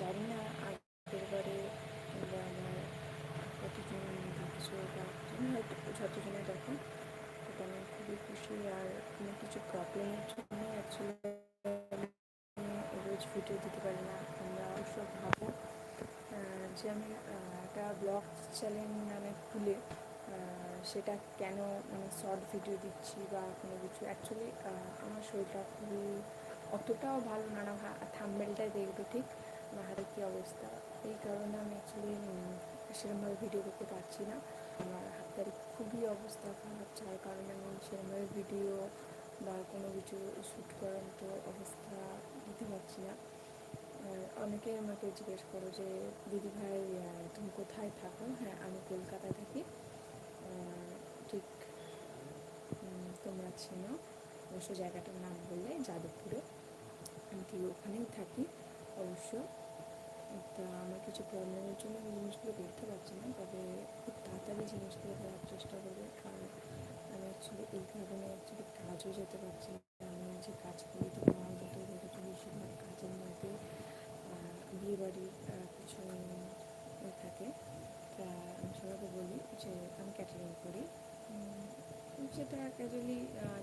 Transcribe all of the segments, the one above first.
জানি না আগের বারে কিংবা আমার কতজন দেখছ বা তুমি হয়তো যতজনে দেখো এটা আমি খুবই খুশি। আর কোনো কিছু প্রবলেমের জন্য অ্যাকচুয়ালি রোজ ভিডিও দিতে পারি না আমরা অবশ্য ভাবো। যে আমি একটা ব্লগ চ্যানেল নামে খুলে সেটা কেন মানে শর্ট ভিডিও দিচ্ছি বা কোনো কিছু। অ্যাকচুয়ালি আমার শরীরটা খুবই অতটাও ভালো না না থাম্বেলটাই দেখবে, ঠিক? হাতের কী অবস্থা? এই কারণে আমি অ্যাকচুয়ালি সেরকমভাবে ভিডিও করতে পারছি না। আমার হাতের খুবই অবস্থা খারাপ, যার কারণে আমি সেরকমভাবে ভিডিও বা কোনো কিছু শ্যুট করার মতো অবস্থা দিতে পারছি না। অনেকে আমাকে জিজ্ঞেস করো যে, দিদি ভাই তুমি কোথায় থাকো? হ্যাঁ আমি কলকাতায় থাকি। ঠিক তোমরা চেনো, অবশ্য জায়গাটার নাম বললে যাদবপুরে। আমি ওখানেই থাকি, অবশ্য। তা আমার কিছু প্রবলেমের জন্য আমি জিনিসগুলো করতে পারছি না। তবে খুব তাড়াতাড়ি জিনিসগুলো করার চেষ্টা করব। কারণ আমি অ্যাকচুয়ালি এই কারণে অ্যাকচুয়ালি কাজও যেতে পারছি না। আমি যে কাজ করি, তো আমার দেখেছি বেশিরভাগ কাজের মধ্যে বিয়ে বাড়ির কিছু থাকে। তা আমি সবাইকে বলি যে আমি ক্যাটারিং করি। সেটা ক্যাজুয়ালি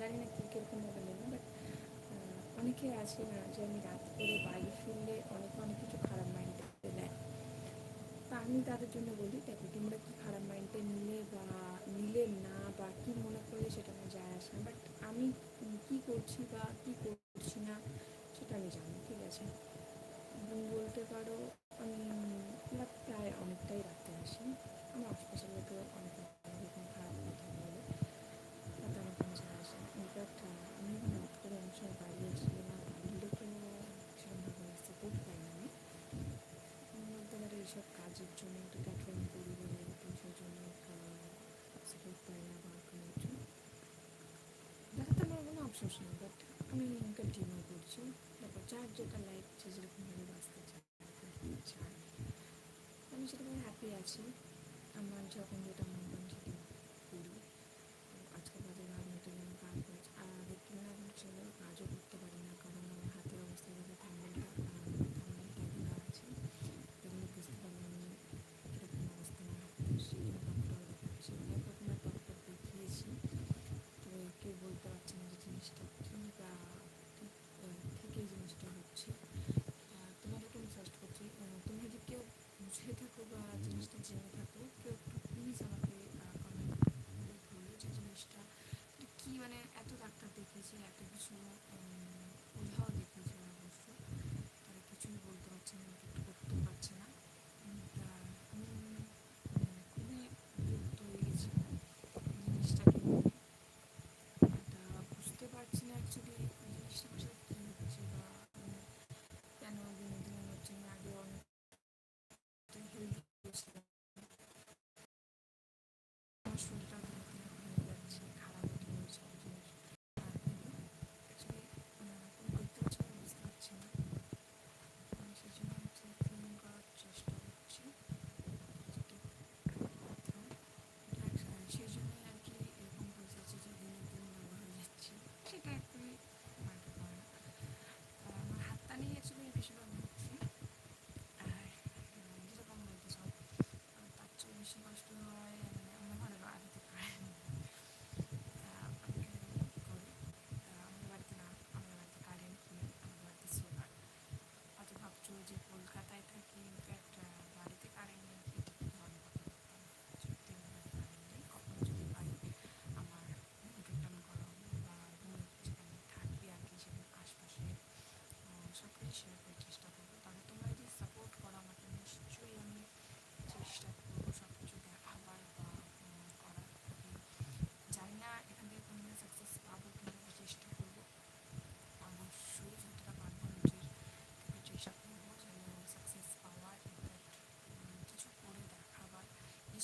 জানি না কী কীরকমভাবে নেবে বাট অনেকে আছে না যে আমি রাত করে বাড়ি ফিরলে অনেকে অনেক কিছু খারাপ মাইন্ডে নেয় তা আমি তাদের জন্য বলি, দেখো, তোমরা কি খারাপ মাইন্ডে নিলে বা নিলে না বা কি মনে করলে সেটা আমার যায় আসে না। বাট আমি কি করছি বা কি করছি না সেটা আমি জানি, ঠিক আছে? বলতে পারো, আমি প্রায় অনেকটাই রাখতে আসি। আমার আশেপাশের লোকেও অনেক রকম খারাপ কথা বলে তাতে আমার কোনো যায় আসে না ইনফ্যাক্ট আমি রাত করে অনেক সময় বাড়ি আসলে না বাড়ির লোকেও সেরকমভাবে সাপোর্ট পাই না আমি আমি বলতে পারি এইসব কাজের জন্য একটা ক্যাটারিং করি বলে এরকম সেই জন্য সাপোর্ট পাই না বা কোনো কিছু দেখাতে আমার কোনো আফসোস নেই বাট আমি কন্টিনিউ করছি। তারপর যার যেটা লাইফ যে যেরকমভাবে বাঁচতে চায় চায় আমি সেরকম হ্যাপি আছি। আমার যখন যেটা মন করি আজকাল আজকে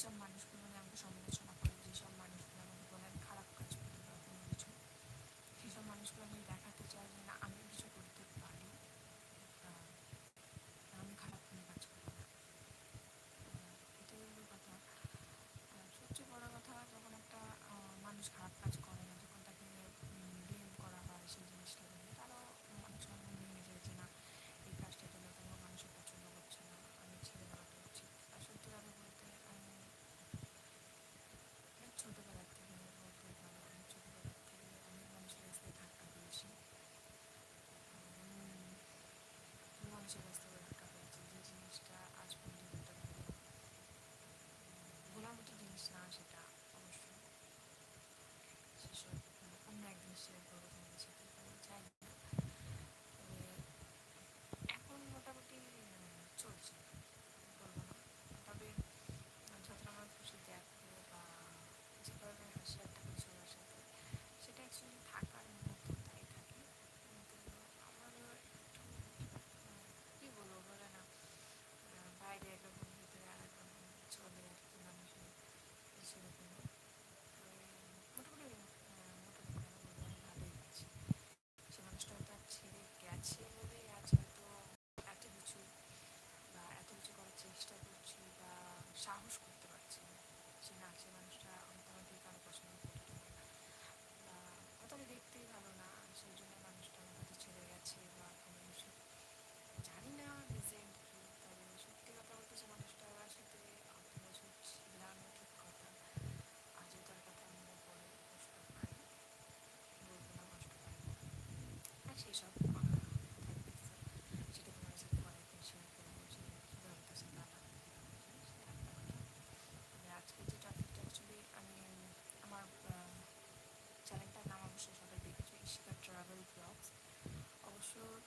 সব মানুষগুলো আমাকে সমালোচনা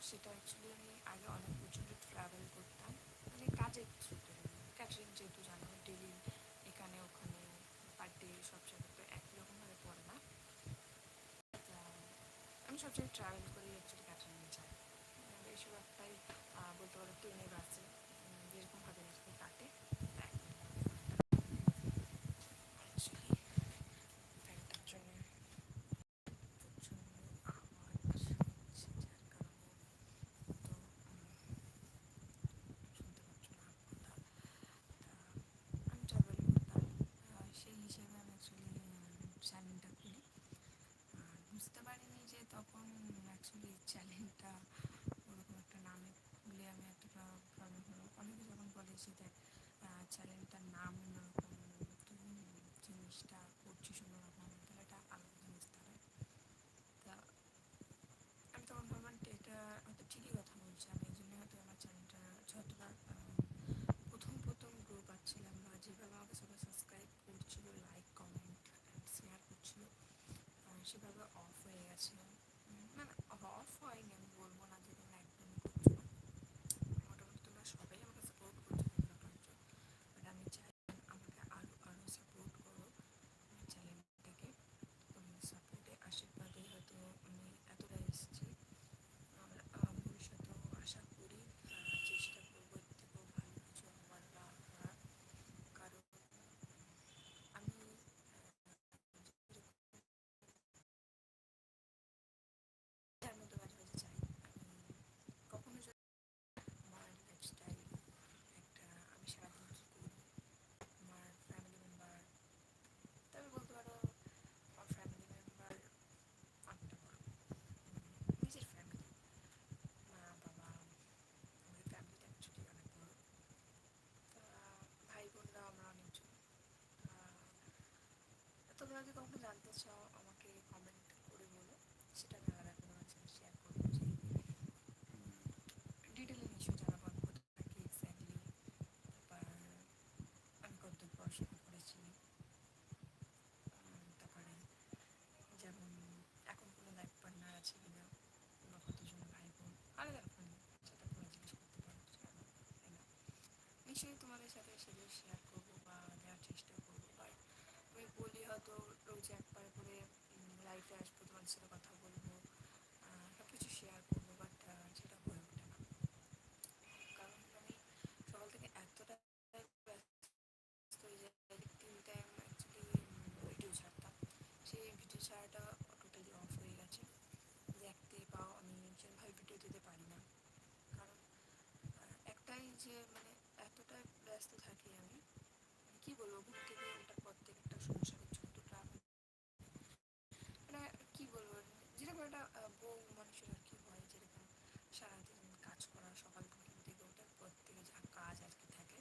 সেটা অ্যাকচুয়ালি আমি আগে অনেক প্রচণ্ড ট্রাভেল করতাম। মানে কাজের থ্রুতে ক্যাটারিং যেহেতু জানো ডেলি এখানে, ওখানে পার ডে সব জায়গায় তো একই রকমভাবে পড়ে না। আমি সব জায়গায় ট্রাভেল করি অ্যাকচুয়ালি ক্যাটারিংয়ে যাই। বেশিরভাগটাই বলতে পারো ট্রেনে বাসে যেরকমভাবে আজকে কাটে অ্যাকচুয়ালি ফ্যানটার জন্য প্রচণ্ড আওয়াজ হচ্ছে যার কারণে তো শুনতে পাচ্ছ না কথা আমি ট্রাভেল করতাম সেই হিসেবে আমি অ্যাকচুয়ালি চ্যানেলটা খুলি আর বুঝতে পারিনি যে তখন অ্যাকচুয়ালি চ্যানেলটা ওরকম একটা নামে খুলে আমি এতটা প্রবলেম হলো। অনেকে যখন বলে যে দেখ চ্যানেলটার নাম অন্যরকম জিনিসটা করছিস অন্যরকম তাহলে এটা আলাদা জিনিস দাঁড়ায় তা আমি তখন ভাবলাম এটা হয়তো ঠিকই কথা বলছে আমি, এই জন্য হয়তো আমার চ্যানেলটা যতটা প্রথম প্রথম গ্রো পাচ্ছিলাম বা যেভাবে আমাকে সবাই সাবস্ক্রাইব করছিল লাইক কমেন্ট শেয়ার করছিল সেভাবে অফ হয়ে গেছে মানে অফ হয়নি আমি বলব না যে তোমরা একদমই করছ না মোটামুটি তোমরা সবাই আমাকে সাপোর্ট করছ তোমরা করছ বাট আমি চাই আমাকে আরও আরও সাপোর্ট করো চ্যানেলটাকে তোমাদের সাপোর্টে আশীর্বাদে হয়তো আমি এতটা এসেছি আমরা ভবিষ্যতেও আশা করি চেষ্টা করব এর থেকেও ভালো কিছু হওয়ার বা করার কারণ আমি তার মধ্যে মাঝে মাঝে চাই আমি কখনো যদি আমার লাইফস্টাইল একটা আমি সারাদিন কী করি আমার ফ্যামিলি মেম্বার তবে বলতে পারো আমার ফ্যামিলি মেম্বার অনেকটা বড় নিজের ফ্যামিলি মা বাবা আমাদের ফ্যামিলিটা অ্যাকচুয়ালি অনেক বড় তা ভাই বোনরা আমরা অনেকজন তোমরা যদি কখনো জানতে চাও আমাকে কমেন্ট করে বলো সেটা আমি আলাদা কোনো আছে শেয়ার করব যে ডিটেলে নিশ্চয় জানাব আমি কোথায় থাকি এক্স্যাক্টলি তারপর আমি কতদূর পড়াশোনা করেছি তারপরে যেমন এখন কোনো লাইফ পার্টনার আছে কিনা বা কতজন ভাই বোন আলাদা রকম সেটা তোমরা জিজ্ঞেস করতে পারো তাই না নিশ্চয়ই তোমাদের সাথে সেগুলো শেয়ার করব বা দেওয়ার চেষ্টা করব। বা আমি বলি হয়তো রোজ একবার করে লাইফে আসব তোমাদের সাথে কথা বলব সব কিছু শেয়ার করব বাট সেটা হয়ে ওঠে না কারণ আমি সকাল থেকে এতটা ব্যস্ত হয়ে যাই তিন টাইম অ্যাকচুয়ালি ভিডিও ছাড়তাম সেই ভিডিও ছাড়াটা টোটালি অফ হয়ে গেছে দেখতে বা আমি যেভাবে ভিডিও দিতে পারি না কারণ একটাই যে মানে এতটা ব্যস্ত থাকি আমি কি বলব ঘুম থেকে ওঠার পর থেকে একটা সংসারের ছোটটা মানে কি বলব যেরকম একটা বউ মানুষের আর কি হয় যেরকম সারাদিন কাজ করা সকাল ঘুম থেকে ওঠার পর থেকে যা কাজ আর কি থাকে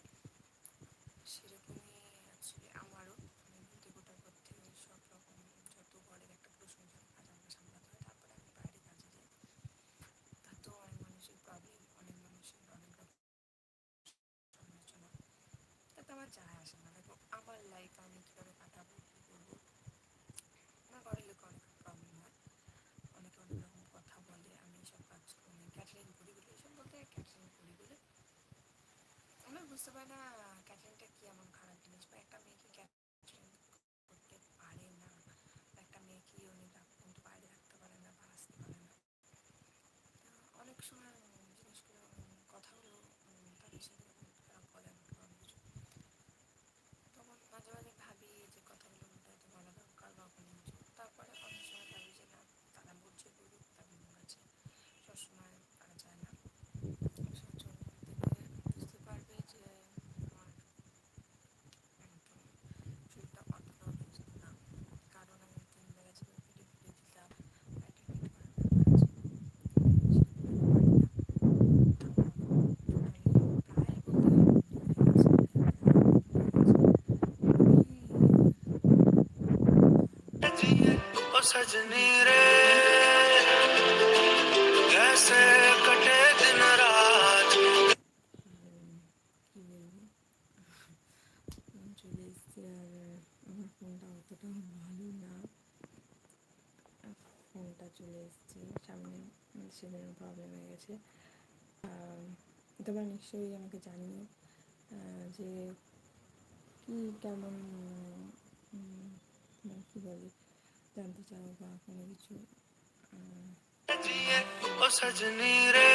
সেরকমই অ্যাকচুয়ালি আমারও ঘুম থেকে ওঠার পর থেকে সব রকম যত ঘরের একটা পুরো সংসারের কাজ আমাকে সামলাতে হয় তারপরে আমি বাইরে কাজে যাই তাতেও অনেক মানুষের প্রবলেম অনেক মানুষের অনেক রকম সমালোচনা তাতে আমার জানা আসে না। দেখো, আমার লাইফ আমি কীভাবে কাটাবো, কী করব? আমার ঘরের লোক অনেক প্রবলেম হয়। অনেকে অনেক রকম কথা বলে, আমি এইসব কাজ করি ক্যাটারিং করি বলে, এইসব বলতে ক্যাটারিং করি বলে। আমরা বুঝতে পারি না ক্যাটারিংটা কি এমন খারাপ জিনিস বা একটা মেয়েকে ক্যাটারিং করতে পারে না বা একটা মেয়েকে উনি কিন্তু বাইরে থাকতে পারে না বা আসতে পারে না অনেক সময় জিনিসগুলো কথাগুলো তাদের সাথে খারাপ বলে আমাকে অনেক কিছু তখন মাঝে মাঝে ভাবি যে কথাগুলো হয়তো বলা দরকার বা কোনো কিছু তারপরে অনেক সময় ভাবি যে না তারা বুঝছে বলুক তাদের মনে আছে সবসময় তারা চায় না সবসময় বুঝতে পারবে যে আমার একদম শরীরটা অতটাও সুস্থ না কারণ আমি তিন বেলা যে ভিডিও ভিডিও দিতাম অ্যাটেন্ড করার ব্যাপার আছে সেগুলো পারি না প্রায় বলতে ओ सजनी रे कैसे कटे दिन रात কি বলবো চলে এসছে আর আমার ফোনটা অতটা ভালো না ফোনটা চলে এসছে সামনে সেজন্য প্রবলেম হয়ে গেছে আম, তোমরা নিশ্চয়ই আমাকে জানিও আহ, যে কী কেমন উম, মানে কী বলে জানতে চাও বা কোনো কিছু ও সজনী রে